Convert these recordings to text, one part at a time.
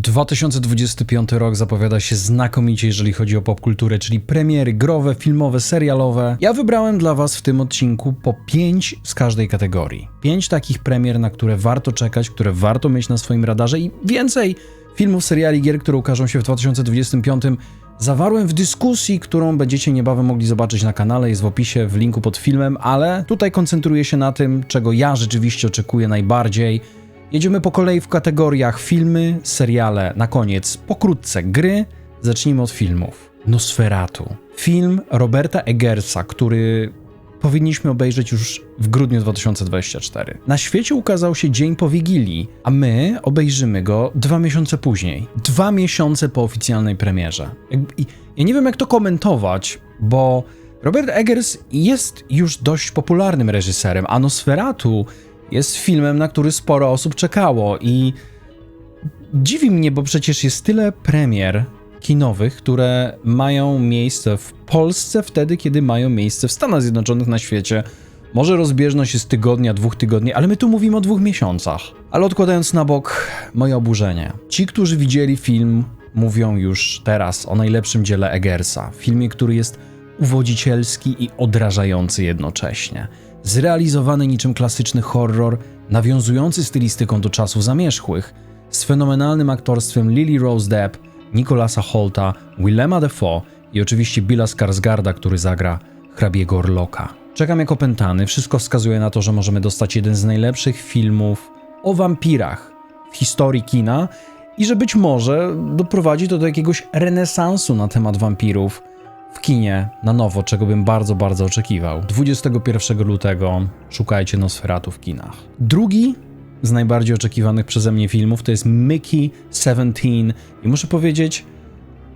2025 rok zapowiada się znakomicie, jeżeli chodzi o popkulturę, czyli premiery growe, filmowe, serialowe. Ja wybrałem dla Was w tym odcinku po 5 z każdej kategorii. 5 takich premier, na które warto czekać, które warto mieć na swoim radarze i więcej filmów, seriali, gier, które ukażą się w 2025 zawarłem w dyskusji, którą będziecie niebawem mogli zobaczyć na kanale, jest w opisie, w linku pod filmem, ale tutaj koncentruję się na tym, czego ja rzeczywiście oczekuję najbardziej. Jedziemy po kolei w kategoriach filmy, seriale, na koniec pokrótce gry. Zacznijmy od filmów. Nosferatu. Film Roberta Eggersa, który powinniśmy obejrzeć już w grudniu 2024. Na świecie ukazał się dzień po Wigilii, a my obejrzymy go dwa miesiące później. Dwa miesiące po oficjalnej premierze. Ja nie wiem, jak to komentować, bo Robert Eggers jest już dość popularnym reżyserem, a Nosferatu jest filmem, na który sporo osób czekało i dziwi mnie, bo przecież jest tyle premier kinowych, które mają miejsce w Polsce wtedy, kiedy mają miejsce w Stanach Zjednoczonych na świecie. Może rozbieżność jest tygodnia, dwóch tygodni, ale my tu mówimy o dwóch miesiącach. Ale odkładając na bok moje oburzenie. Ci, którzy widzieli film, mówią już teraz o najlepszym dziele Eggersa. Filmie, który jest uwodzicielski i odrażający jednocześnie. Zrealizowany niczym klasyczny horror, nawiązujący stylistyką do czasów zamierzchłych, z fenomenalnym aktorstwem Lily Rose Depp, Nicolasa Holta, Willema Dafoe i oczywiście Billa Skarsgarda, który zagra hrabiego Orloka. Czekam jak opętany, wszystko wskazuje na to, że możemy dostać jeden z najlepszych filmów o wampirach w historii kina i że być może doprowadzi to do jakiegoś renesansu na temat wampirów w kinie na nowo, czego bym bardzo, bardzo oczekiwał. 21 lutego szukajcie Nosferatu w kinach. Drugi z najbardziej oczekiwanych przeze mnie filmów to jest Mickey 17 i muszę powiedzieć,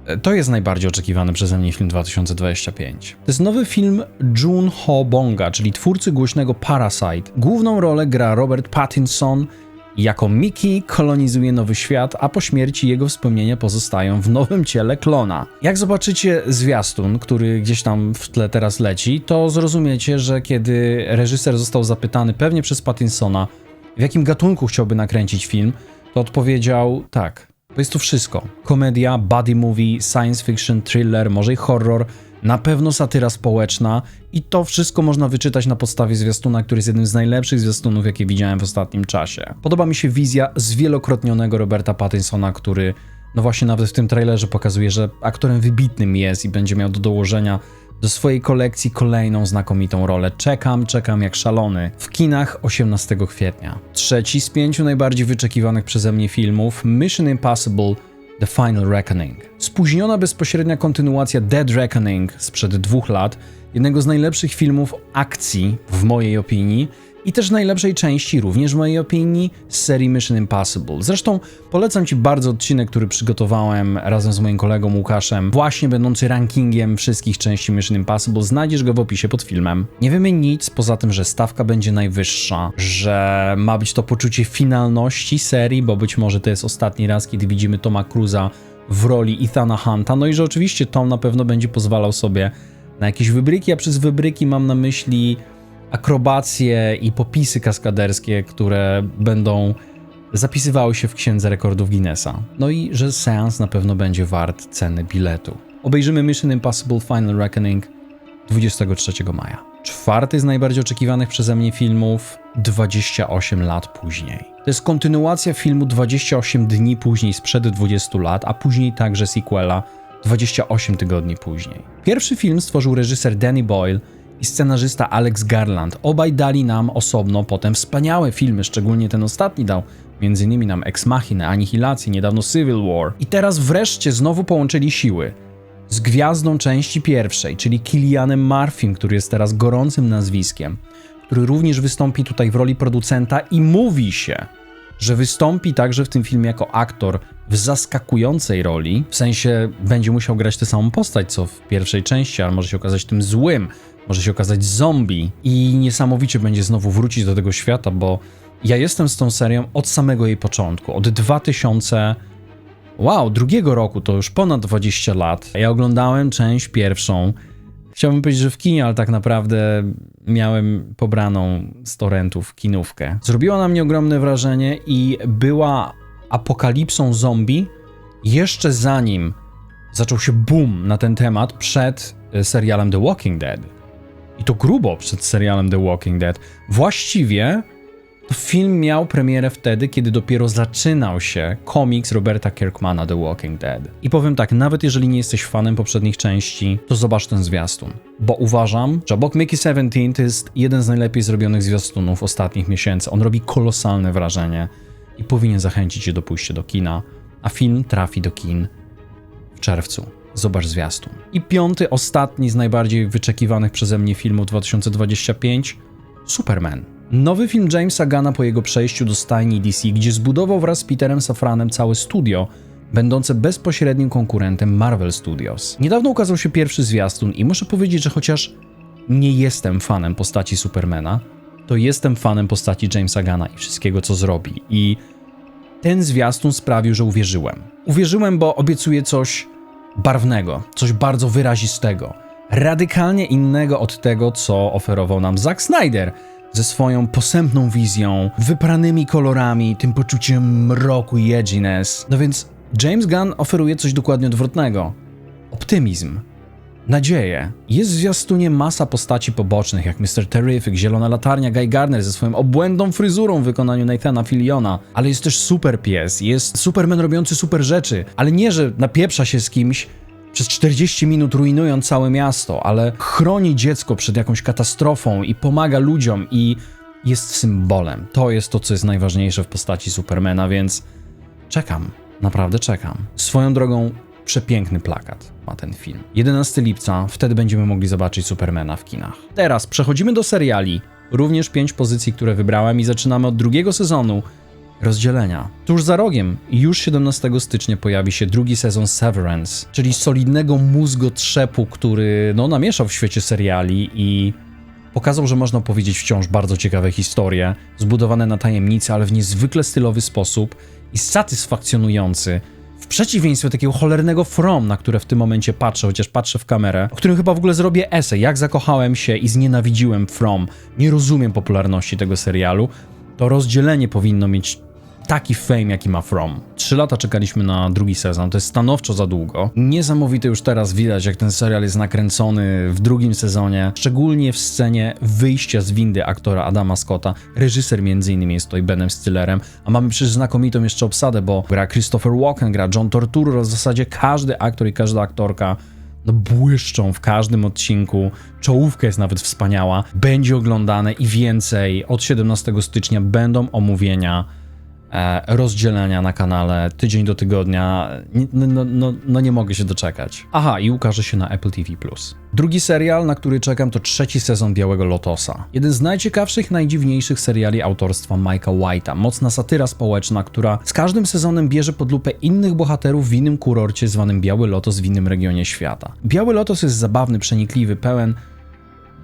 e, to jest najbardziej oczekiwany przeze mnie film 2025. To jest nowy film Jun Ho Bonga, czyli twórcy głośnego Parasite. Główną rolę gra Robert Pattinson. Jako Mickey kolonizuje nowy świat, a po śmierci jego wspomnienia pozostają w nowym ciele klona. Jak zobaczycie zwiastun, który gdzieś tam w tle teraz leci, to zrozumiecie, że kiedy reżyser został zapytany pewnie przez Pattinsona, w jakim gatunku chciałby nakręcić film, to odpowiedział tak. To jest to wszystko. Komedia, buddy movie, science fiction, thriller, może i horror, na pewno satyra społeczna i to wszystko można wyczytać na podstawie zwiastuna, który jest jednym z najlepszych zwiastunów, jakie widziałem w ostatnim czasie. Podoba mi się wizja zwielokrotnionego Roberta Pattinsona, który no właśnie nawet w tym trailerze pokazuje, że aktorem wybitnym jest i będzie miał do dołożenia do swojej kolekcji kolejną znakomitą rolę. Czekam, czekam jak szalony. W kinach 18 kwietnia. Trzeci z pięciu najbardziej wyczekiwanych przeze mnie filmów Mission Impossible The Final Reckoning. Spóźniona bezpośrednia kontynuacja Dead Reckoning sprzed dwóch lat, jednego z najlepszych filmów akcji w mojej opinii i też najlepszej części, również w mojej opinii, z serii Mission Impossible. Zresztą polecam Ci bardzo odcinek, który przygotowałem razem z moim kolegą Łukaszem, właśnie będący rankingiem wszystkich części Mission Impossible. Znajdziesz go w opisie pod filmem. Nie wiemy nic poza tym, że stawka będzie najwyższa, że ma być to poczucie finalności serii, bo być może to jest ostatni raz, kiedy widzimy Toma Cruza w roli Ethana Hunta, no i że oczywiście Tom na pewno będzie pozwalał sobie na jakieś wybryki, a przez wybryki mam na myśli akrobacje i popisy kaskaderskie, które będą zapisywały się w księdze rekordów Guinnessa. No i że seans na pewno będzie wart ceny biletu. Obejrzymy Mission Impossible Final Reckoning 23 maja. Czwarty z najbardziej oczekiwanych przeze mnie filmów 28 lat później. To jest kontynuacja filmu 28 dni później sprzed 20 lat, a później także sequela 28 tygodni później. Pierwszy film stworzył reżyser Danny Boyle i scenarzysta Alex Garland. Obaj dali nam osobno potem wspaniałe filmy, szczególnie ten ostatni dał m.in. nam Ex Machina, Anihilację, niedawno Civil War. I teraz wreszcie znowu połączyli siły z gwiazdą części pierwszej, czyli Kilianem Murphym, który jest teraz gorącym nazwiskiem, który również wystąpi tutaj w roli producenta i mówi się, że wystąpi także w tym filmie jako aktor w zaskakującej roli, w sensie będzie musiał grać tę samą postać co w pierwszej części, ale może się okazać tym złym, może się okazać zombie i niesamowicie będzie znowu wrócić do tego świata, bo ja jestem z tą serią od samego jej początku, od 2000 Wow, drugiego roku to już ponad 20 lat. Ja oglądałem część pierwszą. Chciałbym powiedzieć, że w kinie, ale tak naprawdę miałem pobraną z torrentów kinówkę. Zrobiła na mnie ogromne wrażenie i była apokalipsą zombie jeszcze zanim zaczął się boom na ten temat przed e, serialem The Walking Dead. I to grubo przed serialem The Walking Dead. Właściwie film miał premierę wtedy, kiedy dopiero zaczynał się komiks Roberta Kirkmana The Walking Dead. I powiem tak, nawet jeżeli nie jesteś fanem poprzednich części, to zobacz ten zwiastun. Bo uważam, że obok Mickey 17 to jest jeden z najlepiej zrobionych zwiastunów ostatnich miesięcy. On robi kolosalne wrażenie i powinien zachęcić cię do pójścia do kina. A film trafi do kin w czerwcu. Zobacz zwiastun. I piąty, ostatni z najbardziej wyczekiwanych przeze mnie filmów 2025 Superman. Nowy film Jamesa Gana po jego przejściu do stajni DC, gdzie zbudował wraz z Peterem Safranem całe studio, będące bezpośrednim konkurentem Marvel Studios. Niedawno ukazał się pierwszy zwiastun i muszę powiedzieć, że chociaż nie jestem fanem postaci Supermana, to jestem fanem postaci Jamesa Gana i wszystkiego, co zrobi. I ten zwiastun sprawił, że uwierzyłem. Uwierzyłem, bo obiecuje coś barwnego, coś bardzo wyrazistego, radykalnie innego od tego, co oferował nam Zack Snyder ze swoją posępną wizją, wypranymi kolorami, tym poczuciem mroku i edginess. No więc James Gunn oferuje coś dokładnie odwrotnego. Optymizm, nadzieję. Jest w zwiastunie masa postaci pobocznych, jak Mr. Terrific, Zielona Latarnia, Guy Gardner ze swoją obłędną fryzurą w wykonaniu Nathana Filiona, ale jest też super pies, jest Superman robiący super rzeczy, ale nie, że napieprza się z kimś, przez 40 minut rujnując całe miasto, ale chroni dziecko przed jakąś katastrofą i pomaga ludziom i jest symbolem. To jest to, co jest najważniejsze w postaci Supermana, więc czekam, naprawdę czekam. Swoją drogą, przepiękny plakat ma ten film. 11 lipca, wtedy będziemy mogli zobaczyć Supermana w kinach. Teraz przechodzimy do seriali. Również pięć pozycji, które wybrałem i zaczynamy od drugiego sezonu rozdzielenia. Tuż za rogiem, już 17 stycznia pojawi się drugi sezon Severance, czyli solidnego mózgotrzepu, który no, namieszał w świecie seriali i pokazał, że można opowiedzieć wciąż bardzo ciekawe historie, zbudowane na tajemnicy, ale w niezwykle stylowy sposób i satysfakcjonujący. Przeciwieństwie takiego cholernego From, na które w tym momencie patrzę, chociaż patrzę w kamerę, o którym chyba w ogóle zrobię esej, jak zakochałem się i znienawidziłem From. Nie rozumiem popularności tego serialu. To rozdzielenie powinno mieć taki fame, jaki ma From. Trzy lata czekaliśmy na drugi sezon, to jest stanowczo za długo. Niesamowite już teraz widać, jak ten serial jest nakręcony w drugim sezonie, szczególnie w scenie wyjścia z windy aktora Adama Scotta. Reżyser między innymi jest tutaj Benem Stillerem, a mamy przecież znakomitą jeszcze obsadę, bo gra Christopher Walken, gra John Torturo, w zasadzie każdy aktor i każda aktorka no błyszczą w każdym odcinku, czołówka jest nawet wspaniała, będzie oglądane i więcej. Od 17 stycznia będą omówienia E, rozdzielenia na kanale tydzień do tygodnia. No, no, no, no, nie mogę się doczekać. Aha, i ukaże się na Apple TV. Drugi serial, na który czekam, to trzeci sezon Białego Lotosa. Jeden z najciekawszych, najdziwniejszych seriali autorstwa Mike'a White'a. Mocna satyra społeczna, która z każdym sezonem bierze pod lupę innych bohaterów w innym kurorcie zwanym Biały Lotos w innym regionie świata. Biały Lotos jest zabawny, przenikliwy, pełen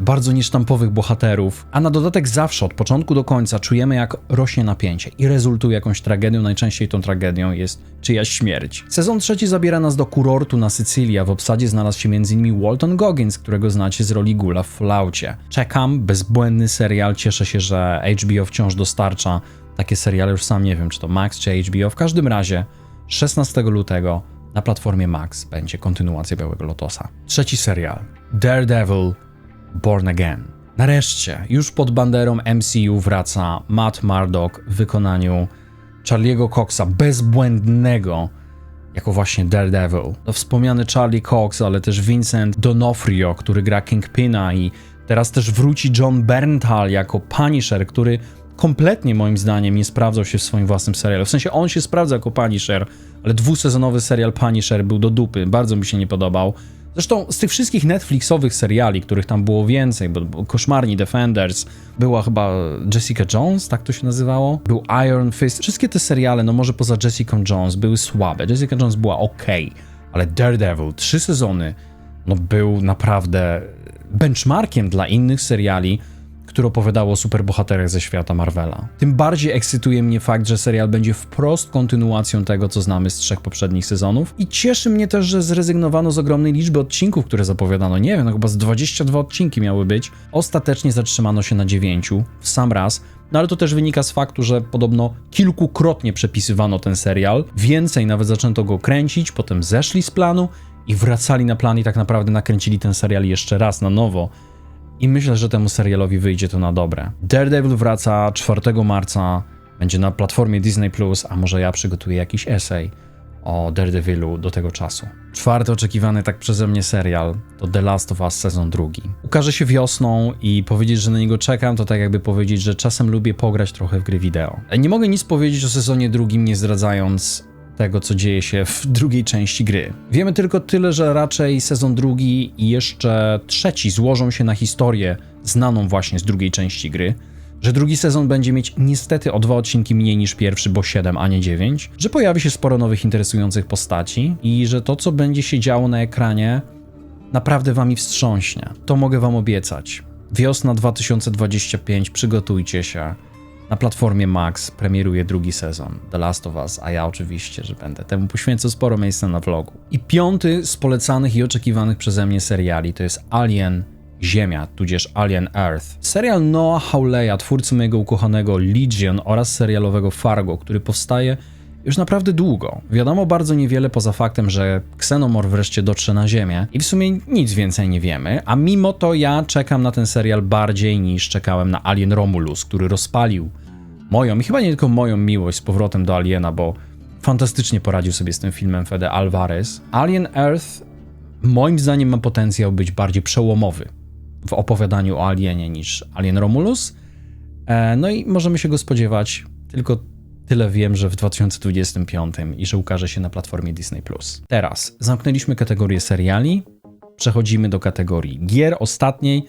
bardzo niesztampowych bohaterów, a na dodatek zawsze od początku do końca czujemy jak rośnie napięcie i rezultuje jakąś tragedią, najczęściej tą tragedią jest czyjaś śmierć. Sezon trzeci zabiera nas do kurortu na Sycylii, a w obsadzie znalazł się m.in. Walton Goggins, którego znacie z roli Gula w Falloutie. Czekam, bezbłędny serial, cieszę się, że HBO wciąż dostarcza takie seriale, już sam nie wiem czy to Max czy HBO, w każdym razie 16 lutego na platformie Max będzie kontynuacja Białego Lotosa. Trzeci serial Daredevil Born Again. Nareszcie, już pod banderą MCU wraca Matt Murdock w wykonaniu Charlie'ego Coxa, bezbłędnego, jako właśnie Daredevil. To wspomniany Charlie Cox, ale też Vincent D'Onofrio, który gra Kingpina i teraz też wróci John Bernthal jako Punisher, który kompletnie moim zdaniem nie sprawdzał się w swoim własnym serialu. W sensie on się sprawdza jako Punisher, ale dwusezonowy serial Punisher był do dupy, bardzo mi się nie podobał. Zresztą z tych wszystkich Netflixowych seriali, których tam było więcej, bo Koszmarni Defenders, była chyba Jessica Jones, tak to się nazywało, był Iron Fist, wszystkie te seriale, no może poza Jessica Jones, były słabe. Jessica Jones była ok, ale Daredevil, trzy sezony, no był naprawdę benchmarkiem dla innych seriali, które opowiadało o superbohaterach ze świata Marvela. Tym bardziej ekscytuje mnie fakt, że serial będzie wprost kontynuacją tego, co znamy z trzech poprzednich sezonów i cieszy mnie też, że zrezygnowano z ogromnej liczby odcinków, które zapowiadano. Nie wiem, no chyba z 22 odcinki miały być. Ostatecznie zatrzymano się na 9 w sam raz, no ale to też wynika z faktu, że podobno kilkukrotnie przepisywano ten serial. Więcej nawet zaczęto go kręcić, potem zeszli z planu i wracali na plan i tak naprawdę nakręcili ten serial jeszcze raz na nowo. I myślę, że temu serialowi wyjdzie to na dobre. Daredevil wraca 4 marca, będzie na platformie Disney+, a może ja przygotuję jakiś esej o Daredevilu do tego czasu. Czwarty oczekiwany tak przeze mnie serial to The Last of Us sezon drugi. Ukaże się wiosną i powiedzieć, że na niego czekam, to tak jakby powiedzieć, że czasem lubię pograć trochę w gry wideo. Nie mogę nic powiedzieć o sezonie drugim, nie zdradzając tego, co dzieje się w drugiej części gry. Wiemy tylko tyle, że raczej sezon drugi i jeszcze trzeci złożą się na historię znaną właśnie z drugiej części gry, że drugi sezon będzie mieć niestety o dwa odcinki mniej niż pierwszy, bo 7, a nie 9, że pojawi się sporo nowych interesujących postaci i że to, co będzie się działo na ekranie, naprawdę wami wstrząśnie. To mogę wam obiecać. Wiosna 2025, przygotujcie się. Na platformie Max premieruje drugi sezon The Last of Us, a ja oczywiście, że będę temu poświęcał sporo miejsca na vlogu. I piąty z polecanych i oczekiwanych przeze mnie seriali to jest Alien Ziemia, tudzież Alien Earth. Serial Noah Hawleya, twórcy mojego ukochanego Legion oraz serialowego Fargo, który powstaje już naprawdę długo. Wiadomo bardzo niewiele poza faktem, że Xenomor wreszcie dotrze na Ziemię i w sumie nic więcej nie wiemy, a mimo to ja czekam na ten serial bardziej niż czekałem na Alien Romulus, który rozpalił moją i chyba nie tylko moją miłość z powrotem do Aliena, bo fantastycznie poradził sobie z tym filmem Fede Alvarez. Alien Earth moim zdaniem ma potencjał być bardziej przełomowy w opowiadaniu o Alienie niż Alien Romulus. E, no i możemy się go spodziewać, tylko tyle wiem, że w 2025 i że ukaże się na platformie Disney+. Teraz zamknęliśmy kategorię seriali, przechodzimy do kategorii gier ostatniej.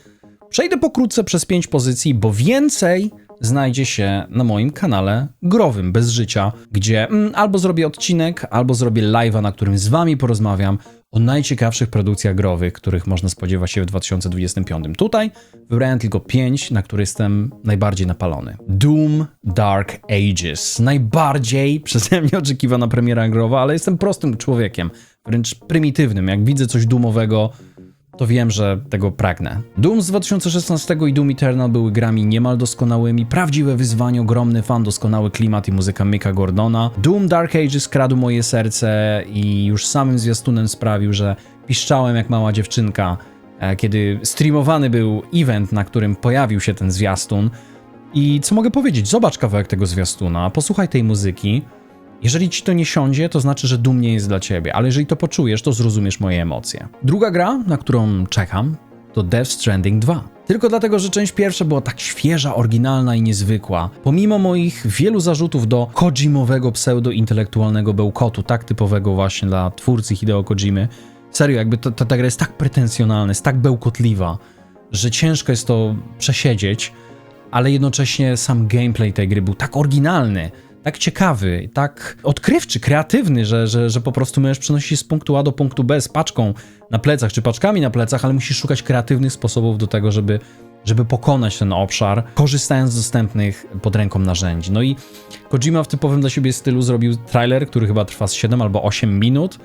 Przejdę pokrótce przez pięć pozycji, bo więcej znajdzie się na moim kanale growym bez życia, gdzie mm, albo zrobię odcinek, albo zrobię live'a, na którym z wami porozmawiam o najciekawszych produkcjach growych, których można spodziewać się w 2025. Tutaj wybrałem tylko 5, na które jestem najbardziej napalony. Doom Dark Ages. Najbardziej przeze mnie oczekiwana premiera growa, ale jestem prostym człowiekiem, wręcz prymitywnym. Jak widzę coś dumowego, to wiem, że tego pragnę. Doom z 2016 i Doom Eternal były grami niemal doskonałymi, prawdziwe wyzwanie, ogromny fan, doskonały klimat i muzyka Micka Gordona. Doom Dark Ages kradł moje serce i już samym zwiastunem sprawił, że piszczałem jak mała dziewczynka, e, kiedy streamowany był event, na którym pojawił się ten zwiastun. I co mogę powiedzieć? Zobacz kawałek tego zwiastuna, posłuchaj tej muzyki. Jeżeli ci to nie siądzie, to znaczy, że dumnie jest dla ciebie, ale jeżeli to poczujesz, to zrozumiesz moje emocje. Druga gra, na którą czekam, to Death Stranding 2. Tylko dlatego, że część pierwsza była tak świeża, oryginalna i niezwykła. Pomimo moich wielu zarzutów do Kojimowego pseudo-intelektualnego bełkotu, tak typowego właśnie dla twórcy Hideo Kojimy, serio, jakby ta, ta, ta gra jest tak pretensjonalna, jest tak bełkotliwa, że ciężko jest to przesiedzieć, ale jednocześnie sam gameplay tej gry był tak oryginalny, tak ciekawy, tak odkrywczy, kreatywny, że, że, że po prostu możesz przenosić z punktu A do punktu B z paczką na plecach, czy paczkami na plecach, ale musisz szukać kreatywnych sposobów do tego, żeby, żeby pokonać ten obszar, korzystając z dostępnych pod ręką narzędzi. No i Kojima w typowym dla siebie stylu zrobił trailer, który chyba trwa z 7 albo 8 minut.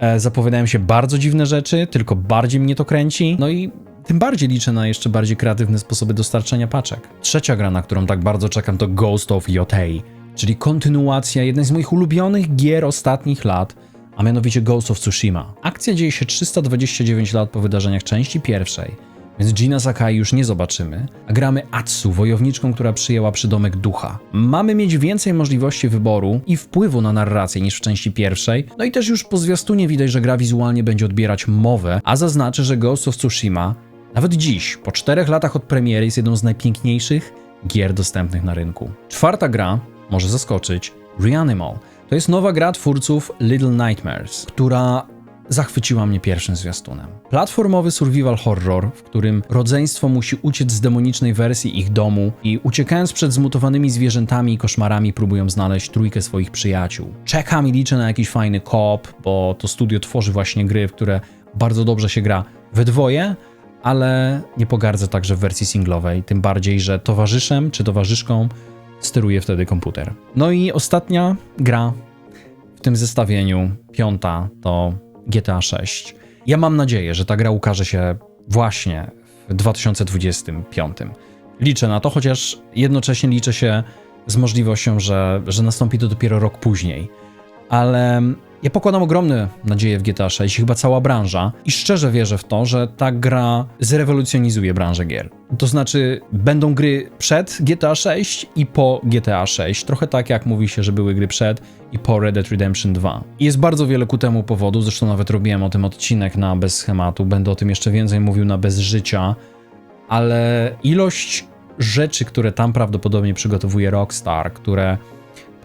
E, zapowiadają się bardzo dziwne rzeczy, tylko bardziej mnie to kręci. No i tym bardziej liczę na jeszcze bardziej kreatywne sposoby dostarczenia paczek. Trzecia gra, na którą tak bardzo czekam, to Ghost of Yotei czyli kontynuacja jednej z moich ulubionych gier ostatnich lat, a mianowicie Ghost of Tsushima. Akcja dzieje się 329 lat po wydarzeniach części pierwszej, więc Gina Sakai już nie zobaczymy, a gramy Atsu, wojowniczką, która przyjęła przydomek ducha. Mamy mieć więcej możliwości wyboru i wpływu na narrację niż w części pierwszej, no i też już po zwiastunie widać, że gra wizualnie będzie odbierać mowę, a zaznaczę, że Ghost of Tsushima nawet dziś, po czterech latach od premiery, jest jedną z najpiękniejszych gier dostępnych na rynku. Czwarta gra może zaskoczyć, Reanimal. To jest nowa gra twórców Little Nightmares, która zachwyciła mnie pierwszym zwiastunem. Platformowy survival horror, w którym rodzeństwo musi uciec z demonicznej wersji ich domu i uciekając przed zmutowanymi zwierzętami i koszmarami próbują znaleźć trójkę swoich przyjaciół. Czekam i liczę na jakiś fajny koop, bo to studio tworzy właśnie gry, w które bardzo dobrze się gra we dwoje, ale nie pogardzę także w wersji singlowej, tym bardziej, że towarzyszem czy towarzyszką steruje wtedy komputer. No i ostatnia gra w tym zestawieniu, piąta, to GTA 6. Ja mam nadzieję, że ta gra ukaże się właśnie w 2025. Liczę na to, chociaż jednocześnie liczę się z możliwością, że, że nastąpi to dopiero rok później. Ale ja pokładam ogromne nadzieje w GTA 6, chyba cała branża, i szczerze wierzę w to, że ta gra zrewolucjonizuje branżę gier. To znaczy, będą gry przed GTA 6 i po GTA 6. Trochę tak jak mówi się, że były gry przed i po Red Dead Redemption 2. I jest bardzo wiele ku temu powodu, zresztą nawet robiłem o tym odcinek na Bez Schematu, będę o tym jeszcze więcej mówił na Bez Życia, ale ilość rzeczy, które tam prawdopodobnie przygotowuje Rockstar, które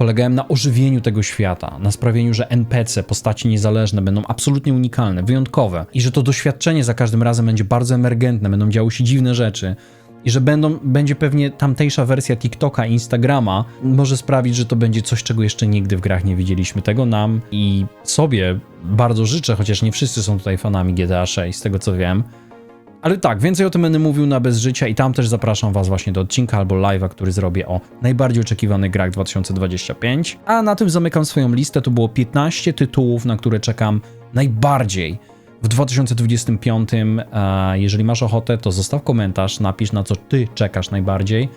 polegają na ożywieniu tego świata, na sprawieniu, że NPC, postaci niezależne będą absolutnie unikalne, wyjątkowe i że to doświadczenie za każdym razem będzie bardzo emergentne, będą działy się dziwne rzeczy i że będą, będzie pewnie tamtejsza wersja TikToka Instagrama może sprawić, że to będzie coś, czego jeszcze nigdy w grach nie widzieliśmy. Tego nam i sobie bardzo życzę, chociaż nie wszyscy są tutaj fanami GTA 6, z tego co wiem. Ale tak, więcej o tym będę mówił na Bez Życia i tam też zapraszam Was właśnie do odcinka albo live'a, który zrobię o najbardziej oczekiwanych grach 2025. A na tym zamykam swoją listę. To było 15 tytułów, na które czekam najbardziej w 2025. E, Jeżeli masz ochotę, to zostaw komentarz, napisz na co Ty czekasz najbardziej.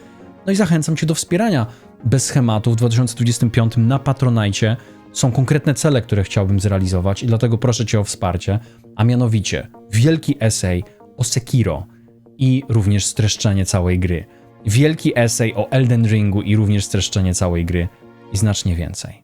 No i zachęcam Cię do wspierania bez schematu w 2025 na Patronajcie. Są konkretne cele, które chciałbym zrealizować i dlatego proszę Cię o wsparcie, a mianowicie wielki esej o Sekiro i również streszczenie całej gry. Wielki esej o Elden Ringu i również streszczenie całej gry i znacznie więcej.